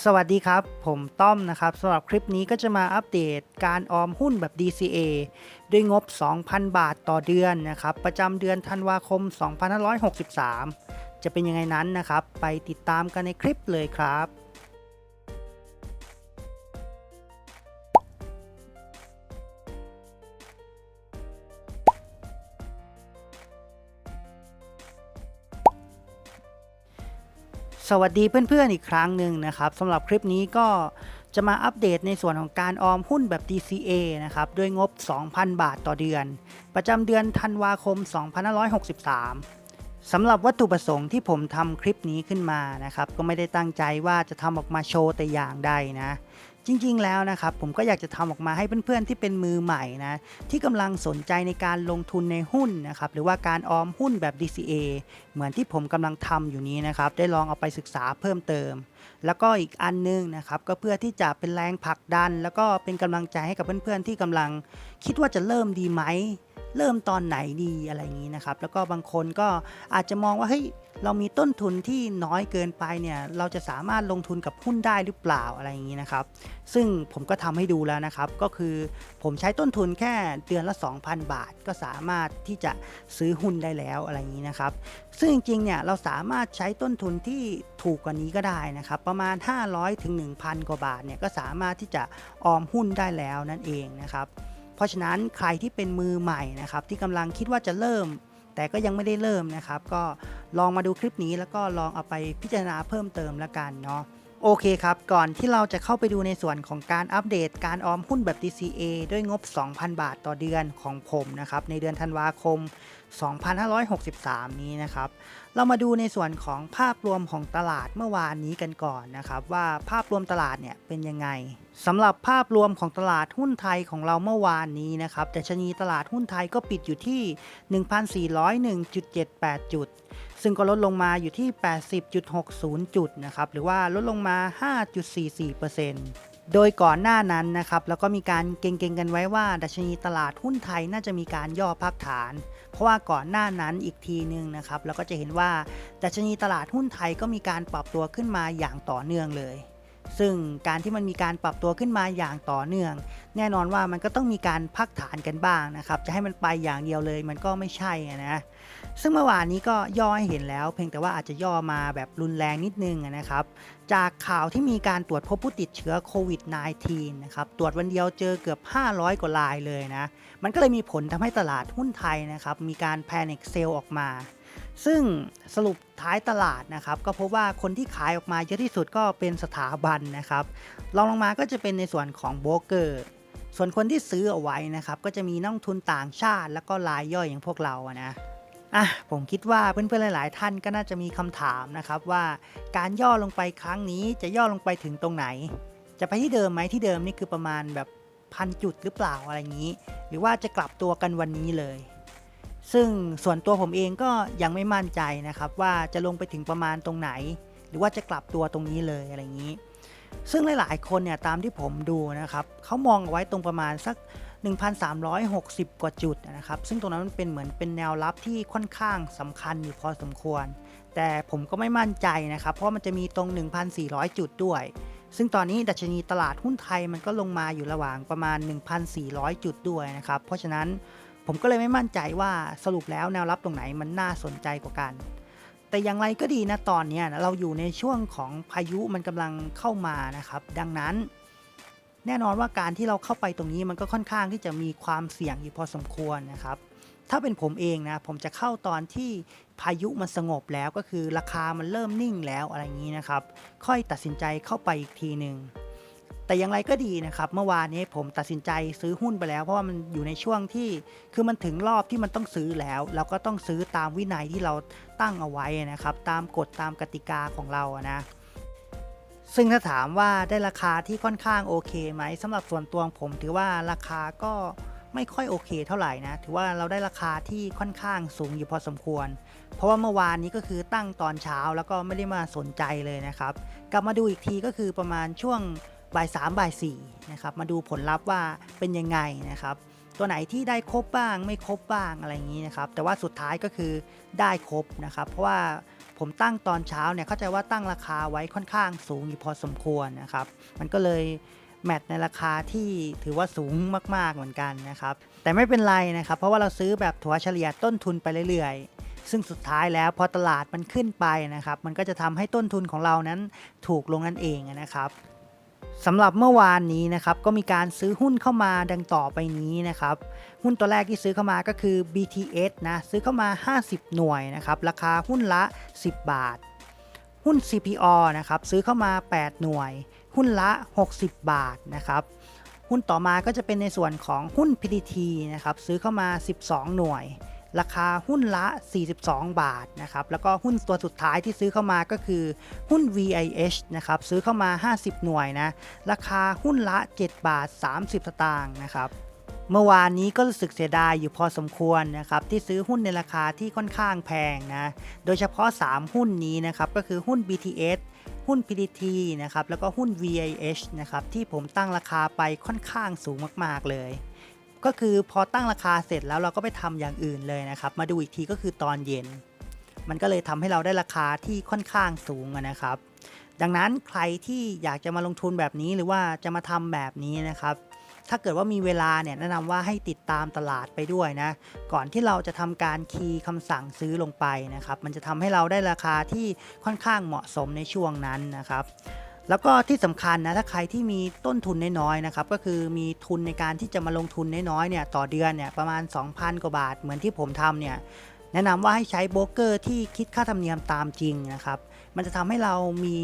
สวัสดีครับ ผมต้อมนะครับสำหรับคลิปนี้ก็จะมาอัปเดตการออมหุ้นแบบ DCA ด้วยงบ 2,000 บาทต่อเดือนนะครับประจำเดือนธันวาคม 2563 จะเป็นยังไงนั้นนะครับ ไปติดตามกันในคลิปเลยครับ สวัสดีเพื่อนๆอีกครั้งหนึ่งนะครับสำหรับคลิปนี้ก็จะมาอัปเดตในส่วนของการออมหุ้นแบบ DCA นะครับด้วยงบ 2,000 บาทต่อเดือน ประจำเดือนธันวาคม 2563สำหรับวัตถุประสงค์ที่ผมทำคลิปนี้ขึ้นมานะครับก็ไม่ได้ตั้งใจว่าจะทำออกมาโชว์แต่อย่างใดนะ จริงๆแล้วนะครับผมก็อยากจะทำออกมาให้เพื่อนๆที่เป็นมือใหม่นะที่กำลังสนใจในการลงทุนในหุ้นนะครับหรือว่าการออมหุ้นแบบ DCA เหมือนที่ผมกำลังทำอยู่นี้นะครับได้ลองเอาไปศึกษาเพิ่มเติม แล้วก็อีกอันนึงนะครับก็เพื่อที่จะเป็นแรงผลักดัน แล้วก็เป็นกำลังใจให้กับเพื่อนๆที่กำลังคิดว่าจะเริ่มดีไหม เริ่มตอนไหนดีอะไรอย่างนี้นะครับ แล้วก็บางคนก็อาจจะมองว่าเฮ้ยเรามีต้นทุนที่น้อยเกินไปเนี่ยเราจะสามารถลงทุนกับหุ้นได้หรือเปล่าอะไรอย่างนี้นะครับ ซึ่งผมก็ทำให้ดูแล้วนะครับ ก็คือผมใช้ต้นทุนแค่เดือนละ 2,000 บาท ก็สามารถที่จะซื้อหุ้นได้แล้วอะไรอย่างนี้นะครับ ซึ่งจริงๆเนี่ยเราสามารถใช้ต้นทุนที่ถูกกว่านี้ก็ได้นะครับ ประมาณ 500ถึง1,000 กว่าบาทเนี่ยก็สามารถที่จะออมหุ้นได้แล้วนั่นเองนะครับ ราะฉะนั้นใครที่เป็นมือใหม่นะครับที่กำลังคิดว่าจะเริ่ม แต่ก็ยังไม่ได้เริ่มนะครับ ก็ลองมาดูคลิปนี้แล้วก็ลองเอาไปพิจารณาเพิ่มเติมแล้วกันเนาะโอเคครับ ก่อนที่เราจะเข้าไปดูในส่วนของการอัปเดตการออมหุ้นแบบ DCA ด้วยงบ 2,000 บาทต่อเดือนของผมนะครับ ในเดือนธันวาคม 2563 นี้นะครับ เรามาดูในส่วนของภาพรวมของตลาดเมื่อวานนี้กันก่อนนะครับ ว่าภาพรวมตลาดเนี่ยเป็นยังไงสำหรับภาพรวมของตลาดหุ้นไทยของเราเมื่อวานนี้นะครับแต่ชนีตลาดหุ้นไทยก็ปิดอยู่ที่ 1,401.78 จุด ซึ่งก็ลดลงมาอยู่ที่ 80.60 จุดนะครับหรือว่าลดลงมา 5.44% โดยก่อนหน้านั้นนะครับแล้วก็มีการเก่งๆกันไว้ว่า ดัชนีตลาดหุ้นไทยน่าจะมีการย่อพักฐาน เพราะว่าก่อนหน้านั้นอีกทีนึงนะครับแล้วก็จะเห็นว่า ดัชนีตลาดหุ้นไทยก็มีการปรับตัวขึ้นมาอย่างต่อเนื่องเลย ซึ่งการที่มันมีการปรับตัวขึ้นมาอย่างต่อเนื่อง แน่นอนว่ามันก็ต้องมีการพักฐานกันบ้างนะครับจะให้มันไปอย่างเดียวเลยมันก็ไม่ใช่นะ ซึ่งเมื่อวานนี้ก็ย่อให้เห็นแล้ว เพียงแต่ว่าอาจจะย่อมาแบบรุนแรงนิดนึงนะครับ จากข่าวที่มีการตรวจพบผู้ติดเชื้อโควิด -19 นะครับ ตรวจวันเดียวเจอเกือบ 500 กว่ารายเลยนะ มันก็เลยมีผลทำให้ตลาดหุ้นไทยนะครับ มีการแพนิคเซลออกมา ซึ่งสรุปท้ายตลาดนะครับ ก็พบว่าคนที่ขายออกมาเยอะที่สุดก็เป็นสถาบันนะครับรองลงมาก็จะเป็นในส่วนของโบรกเกอร์ส่วนคนที่ซื้อเอาไว้นะครับ ก็จะมีนักลงทุนต่างชาติ แล้วก็รายย่อยอย่างพวกเราอะนะ อะผมคิดว่าเพื่อนๆหลาย ๆ ท่านก็น่าจะมีคำถามนะครับว่าการย่อลงไปครั้งนี้จะย่อลงไปถึงตรงไหน จะไปที่เดิมไหมที่เดิมนี่คือประมาณแบบพันจุดหรือเปล่าอะไรอย่างนี้ หรือว่าจะกลับตัวกันวันนี้เลย ซึ่งส่วนตัวผมเองก็ยังไม่มั่นใจนะครับว่าจะลงไปถึงประมาณตรงไหน หรือว่าจะกลับตัวตรงนี้เลยอะไรอย่างนี้ ซึ่งหลาย ๆ คนเนี่ยตามที่ผมดูนะครับเขามองเอาไว้ตรงประมาณสัก 1,360 กว่าจุดนะครับ ซึ่งตรงนั้นมันเป็นเหมือนเป็นแนวรับที่ค่อนข้างสำคัญอยู่พอสมควร แต่ผมก็ไม่มั่นใจนะครับ เพราะมันจะมีตรง 1,400 จุดด้วย ซึ่งตอนนี้ดัชนีตลาดหุ้นไทยมันก็ลงมาอยู่ระหว่างประมาณ 1,400 จุดด้วยนะครับ เพราะฉะนั้นผมก็เลยไม่มั่นใจว่าสรุปแล้วแนวรับตรงไหนมันน่าสนใจกว่ากันแต่อย่างไรก็ดีนะตอนนี้เราอยู่ในช่วงของพายุมันกำลังเข้ามานะครับ ดังนั้น แน่นอนว่าการที่เราเข้าไปตรงนี้มันก็ค่อนข้างที่จะมีความเสี่ยงอยู่พอสมควรนะครับ ถ้าเป็นผมเองนะ ผมจะเข้าตอนที่พายุมันสงบแล้วก็คือราคามันเริ่มนิ่งแล้วอะไรอย่างนี้นะครับ ค่อยตัดสินใจเข้าไปอีกทีหนึ่งแต่อย่างไรก็ดีนะครับ เมื่อวานนี้ผมตัดสินใจซื้อหุ้นไปแล้ว เพราะว่ามันอยู่ในช่วงที่คือมันถึงรอบที่มันต้องซื้อแล้ว เราก็ต้องซื้อตามวินัยที่เราตั้งเอาไว้นะครับ ตามกฎตามกติกาของเราอะนะ ซึ่งถ้าถามว่าได้ราคาที่ค่อนข้างโอเคไหมสำหรับส่วนตัวของผมถือว่าราคาก็ไม่ค่อยโอเคเท่าไหร่นะ ถือว่าเราได้ราคาที่ค่อนข้างสูงอยู่พอสมควร เพราะว่าเมื่อวานนี้ก็คือตั้งตอนเช้าแล้วก็ไม่ได้มาสนใจเลยนะครับ กลับมาดูอีกทีก็คือประมาณช่วงบ่ายสามบ่ายสี่นะครับ มาดูผลลัพธ์ว่าเป็นยังไงนะครับ ตัวไหนที่ได้ครบบ้างไม่ครบบ้างอะไรอย่างนี้นะครับ แต่ว่าสุดท้ายก็คือได้ครบนะครับ เพราะว่า ผมตั้งตอนเช้าเนี่ยเข้าใจว่าตั้งราคาไว้ค่อนข้างสูงอยู่พอสมควรนะครับ มันก็เลยแมทในราคาที่ถือว่าสูงมากๆเหมือนกันนะครับ แต่ไม่เป็นไรนะครับ เพราะว่าเราซื้อแบบถัวเฉลี่ยต้นทุนไปเรื่อยๆ ซึ่งสุดท้ายแล้วพอตลาดมันขึ้นไปนะครับ มันก็จะทำให้ต้นทุนของเรานั้นถูกลงนั่นเองนะครับ สำหรับเมื่อวานนี้นะครับก็มีการซื้อหุ้นเข้ามาดังต่อไปนี้นะครับหุ้นตัวแรกที่ซื้อเข้ามาก็คือ BTS นะซื้อเข้ามา 50 หน่วยนะครับราคาหุ้นละ 10 บาท หุ้น CPO นะครับซื้อเข้ามา 8 หน่วย หุ้นละ 60 บาทนะครับหุ้นต่อมาก็จะเป็นในส่วนของหุ้น PTT นะครับซื้อเข้ามา 12 หน่วย ราคาหุ้นละ 42 บาทนะครับแล้วก็หุ้นตัวสุดท้ายที่ซื้อเข้ามาก็คือหุ้น VIH นะครับซื้อเข้ามา 50 หน่วยนะราคาหุ้นละ 7 บาท 30 สตางค์นะครับเมื่อวานนี้ก็รู้สึกเสียดายอยู่พอสมควรนะครับที่ซื้อหุ้นในราคาที่ค่อนข้างแพงนะโดยเฉพาะ 3 หุ้นนี้นะครับก็คือหุ้น BTS หุ้น PTT นะครับแล้วก็หุ้น VIH นะครับที่ผมตั้งราคาไปค่อนข้างสูงมาก ๆ เลย ก็คือพอตั้งราคาเสร็จแล้วเราก็ไปทำอย่างอื่นเลยนะครับ มาดูอีกทีก็คือตอนเย็น มันก็เลยทำให้เราได้ราคาที่ค่อนข้างสูงนะครับ ดังนั้นใครที่อยากจะมาลงทุนแบบนี้หรือว่าจะมาทำแบบนี้นะครับ ถ้าเกิดว่ามีเวลาเนี่ยแนะนำว่าให้ติดตามตลาดไปด้วยนะ ก่อนที่เราจะทำการคีย์คำสั่งซื้อลงไปนะครับ มันจะทำให้เราได้ราคาที่ค่อนข้างเหมาะสมในช่วงนั้นนะครับ แล้วก็ที่สำคัญนะถ้าใครที่มีต้นทุนน้อยๆนะครับก็คือมีทุนในการที่จะมาลงทุนน้อยๆเนี่ยต่อเดือนเนี่ยประมาณ 2,000 กว่าบาทเหมือนที่ผมทำเนี่ยแนะนำว่าให้ใช้โบรกเกอร์ที่คิดค่าธรรมเนียมตามจริงนะครับ มันจะทำให้เรามี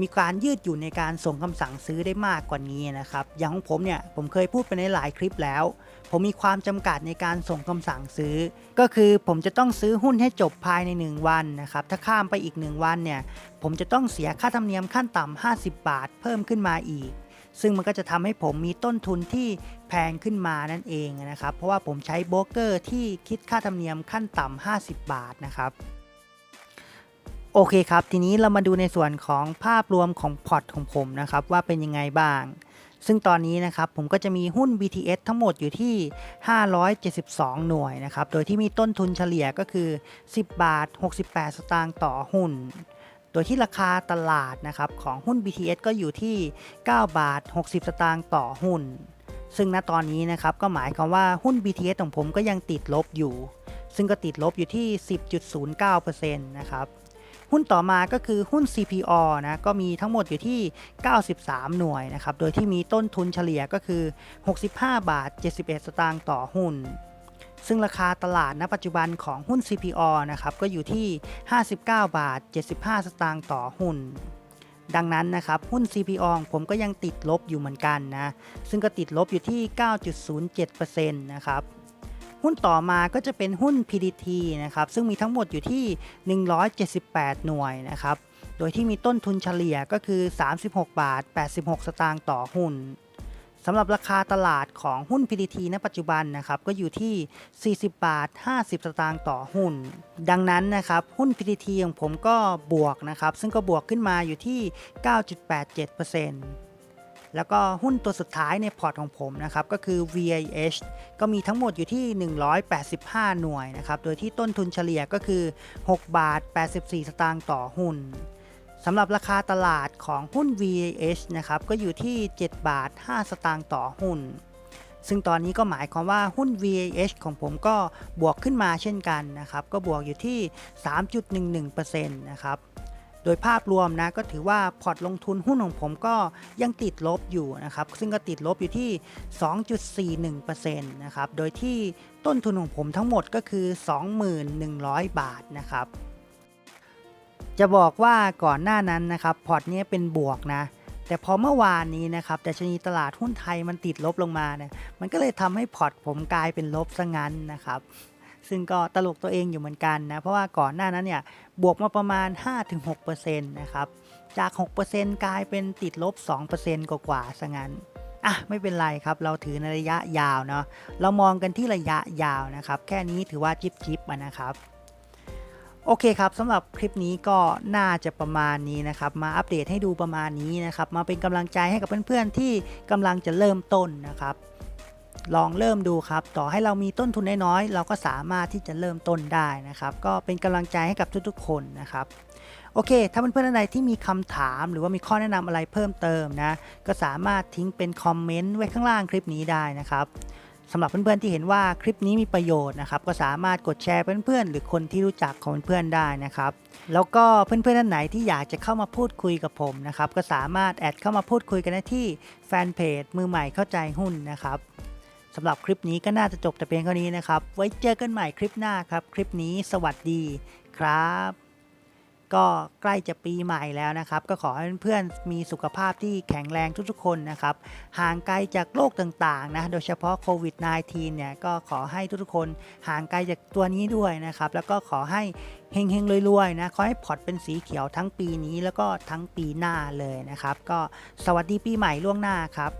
มีการยืดหยุ่นในการส่งคำสั่งซื้อได้มากกว่านี้นะครับ อย่างของผมเนี่ยผมเคยพูดไปในหลายคลิปแล้ว ผมมีความจำกัดในการส่งคำสั่งซื้อ ก็คือผมจะต้องซื้อหุ้นให้จบภายใน 1 วันนะครับ ถ้าข้ามไปอีก 1 วันเนี่ยผมจะต้องเสียค่าธรรมเนียมขั้นต่ำ50 บาท เพิ่มขึ้นมาอีกซึ่งมันก็จะทำให้ผมมีต้นทุนที่แพงขึ้นมานั่นเองนะครับ เพราะว่าผมใช้โบรกเกอร์ที่คิดค่าธรรมเนียมขั้นต่ำ50 บาทนะครับ โอเคครับ ทีนี้เรามาดูในส่วนของภาพรวมของพอร์ตของผมนะครับว่าเป็นยังไงบ้าง ซึ่งตอนนี้นะครับผมก็จะมีหุ้น BTS ทั้งหมดอยู่ที่ 572 หน่วยนะครับ โดยที่มีต้นทุนเฉลี่ยก็คือ 10 บาท 68 สตางค์ต่อหุ้น โดยที่ราคาตลาดนะครับของหุ้น BTS ก็อยู่ที่ 9 บาท 60 สตางค์ต่อหุ้น ซึ่งณตอนนี้นะครับก็หมายความว่าหุ้น BTS ของผมก็ยังติดลบอยู่ ซึ่งก็ติดลบอยู่ที่ 10.09%นะครับ หุ้นต่อมาก็คือหุ้น CPO นะ ก็มีทั้งหมดอยู่ที่ 93 หน่วยนะครับ โดยที่มีต้นทุนเฉลี่ยก็คือ 65 บาท 71 สตางค์ต่อหุ้น ซึ่งราคาตลาดณปัจจุบันของหุ้น CPO นะครับ ก็อยู่ที่ 59 บาท 75 สตางค์ต่อหุ้นดังนั้นนะครับหุ้น CPO ผมก็ยังติดลบอยู่เหมือนกันนะ ซึ่งก็ติดลบอยู่ที่ 9.07%นะครับ หุ้นต่อมาก็จะเป็นหุ้น PDT นะครับ ซึ่งมีทั้งหมดอยู่ที่ 178 หน่วยนะครับ โดยที่มีต้นทุนเฉลี่ยก็คือ 36 บาท 86 สตางค์ต่อหุ้นสำหรับราคาตลาดของหุ้น PDT ณ ปัจจุบันนะครับ ก็อยู่ที่ 40 บาท 50 สตางค์ต่อหุ้น ดังนั้นนะครับ หุ้น PDT ของผมก็บวกนะครับ ซึ่งก็บวกขึ้นมาอยู่ที่ 9.87% แล้วก็หุ้นตัวสุดท้ายในพอร์ตของผมนะครับก็คือ VIH ก็มีทั้งหมดอยู่ที่ 185 หน่วยนะครับโดยที่ต้นทุนเฉลี่ยก็คือ 6 บาท 84 สตางค์ต่อหุ้นสำหรับราคาตลาดของหุ้น VIH นะครับก็อยู่ที่ 7 บาท 5 สตางค์ต่อหุ้น ซึ่งตอนนี้ก็หมายความว่าหุ้น VIH ของผมก็บวกขึ้นมาเช่นกันนะครับก็บวกอยู่ที่ 3.11%นะครับ โดยภาพรวมนะก็ถือว่าพอร์ตลงทุนหุ้นของผมก็ยังติดลบอยู่นะครับ ซึ่งก็ติดลบอยู่ที่ 2.41%นะครับ โดยที่ต้นทุนของผมทั้งหมดก็คือ 2,100 บาทนะครับ จะบอกว่าก่อนหน้านั้นนะครับพอร์ตเนี้ยเป็นบวกนะแต่พอเมื่อวานนี้นะครับดัชนีตลาดหุ้นไทยมันติดลบลงมาเนี่ยมันก็เลยทำให้พอร์ตผมกลายเป็นลบซะงั้นนะครับ ซึ่งก็ตลกตัวเองอยู่เหมือนกันนะ เพราะว่าก่อนหน้านั้นเนี่ย บวกมาประมาณ 5-6%นะครับ จาก 6%กลายเป็นติดลบ 2%กว่าๆซะงั้นอะไม่เป็นไรครับ เราถือในระยะยาวเนาะเรามองกันที่ระยะยาวนะครับ แค่นี้ถือว่าจิบจิบนะครับโอเคครับสำหรับคลิปนี้ก็น่าจะประมาณนี้นะครับ มาอัปเดตให้ดูประมาณนี้นะครับ มาเป็นกำลังใจให้กับเพื่อนๆที่กำลังจะเริ่มต้นนะครับ ลองเริ่มดูครับ ต่อให้เรามีต้นทุนน้อยๆเราก็สามารถที่จะเริ่มต้นได้นะครับ ก็เป็นกำลังใจให้กับทุกๆ คนนะครับโอเค ถ้าเพื่อนๆท่านใดที่มีคำถามหรือว่ามีข้อแนะนำอะไรเพิ่มเติมนะ ก็สามารถทิ้งเป็นคอมเมนต์ไว้ข้างล่างคลิปนี้ได้นะครับสำหรับเพื่อนๆที่เห็นว่าคลิปนี้มีประโยชน์นะครับ ก็สามารถกดแชร์เพื่อนๆหรือคนที่รู้จักของเพื่อนๆได้นะครับ แล้วก็เพื่อนๆท่านไหนที่อยากจะเข้ามาพูดคุยกับผมนะครับ ก็สามารถแอดเข้ามาพูดคุยกันได้ที่แฟนเพจมือใหม่เข้าใจหุ้นนะครับ สำหรับคลิปนี้ก็น่าจะจบแต่เพียงเท่านี้นะครับ ไว้เจอกันใหม่คลิปหน้าครับ คลิปนี้สวัสดีครับ ก็ใกล้จะปีใหม่แล้วนะครับ ก็ขอให้เพื่อนๆมีสุขภาพที่แข็งแรงทุกๆคนนะครับ ห่างไกลจากโรคต่างๆนะ โดยเฉพาะโควิด -19 เนี่ย ก็ขอให้ทุกๆคนห่างไกลจากตัวนี้ด้วยนะครับ แล้วก็ขอให้เฮงๆรวยๆนะ ขอให้พอร์ตเป็นสีเขียวทั้งปีนี้แล้วก็ทั้งปีหน้าเลยนะครับ ก็สวัสดีปีใหม่ล่วงหน้าครับ